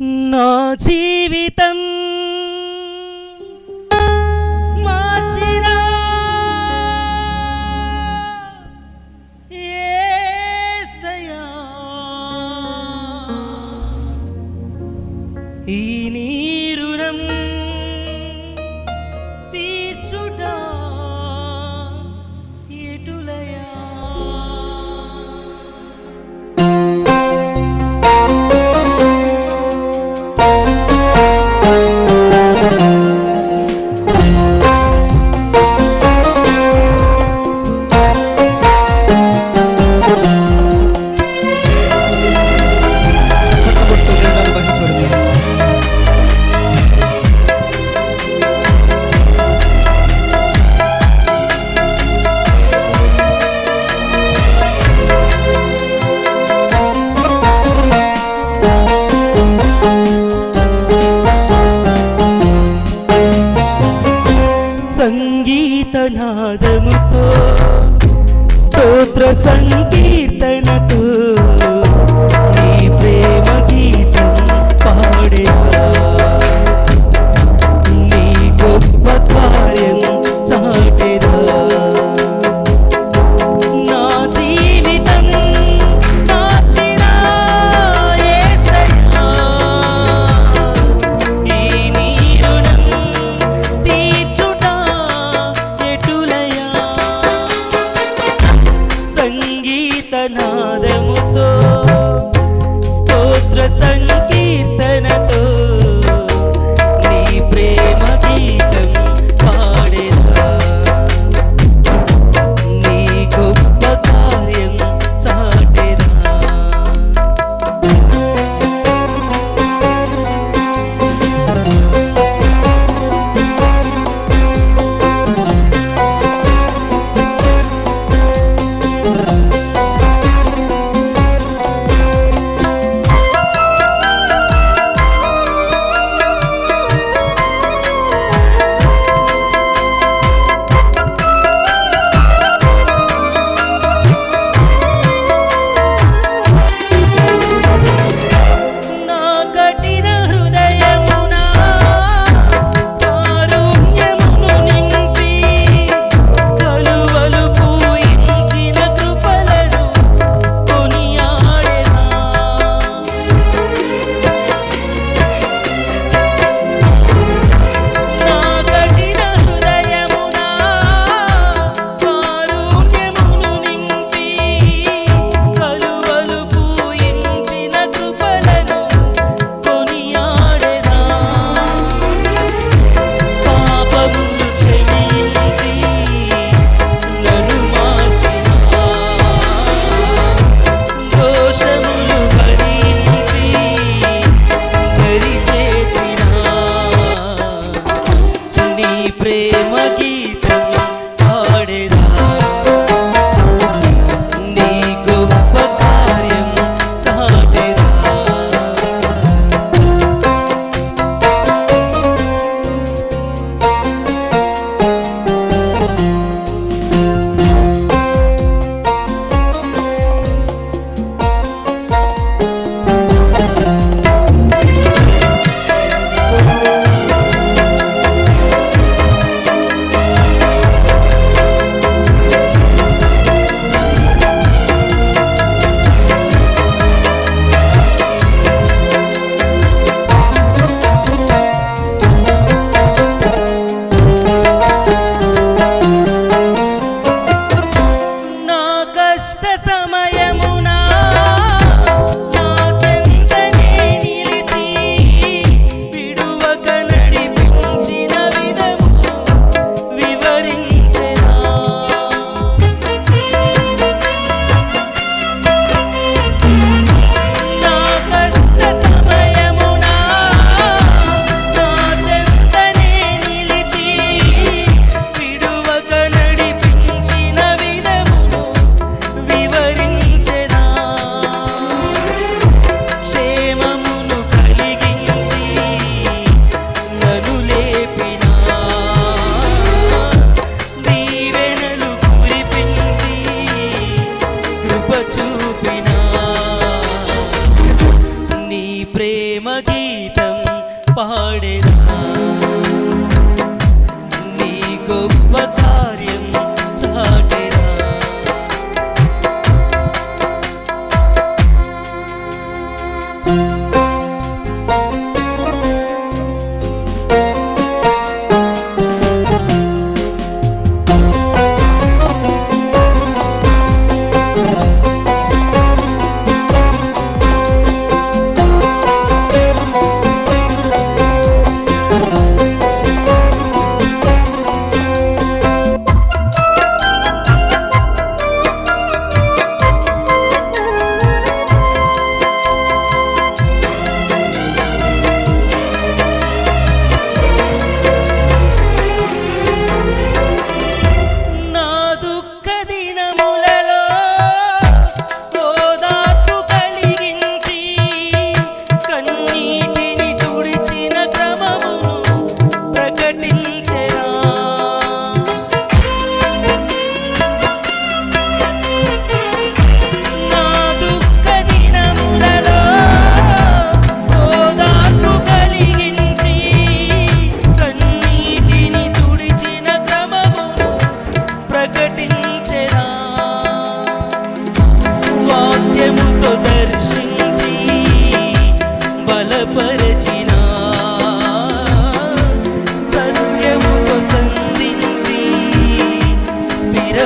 నా జీవితం మార్చిన యేసయ్యా. ఈ నీరుణం But.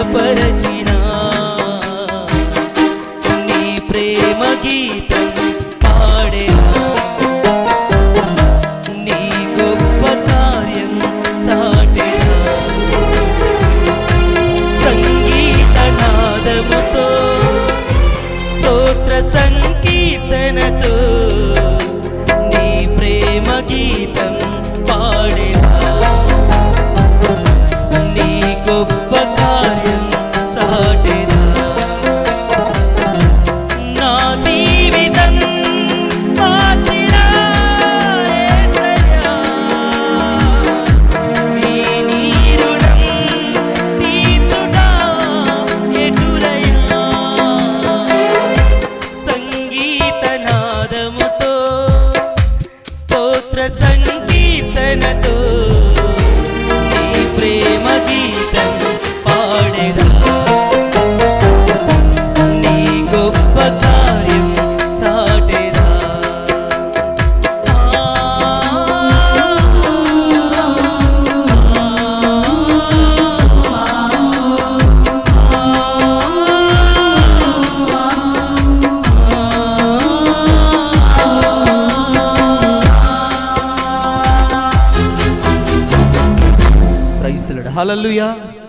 సిద్ధపరచిన నీ ప్రేమ గీతం పాడే నీ గొప్ప కార్యం చాటే సంగీత నాదముతో స్తోత్ర సంకీర్తనతో నీ ప్రేమ గీతం పాడే Hallelujah.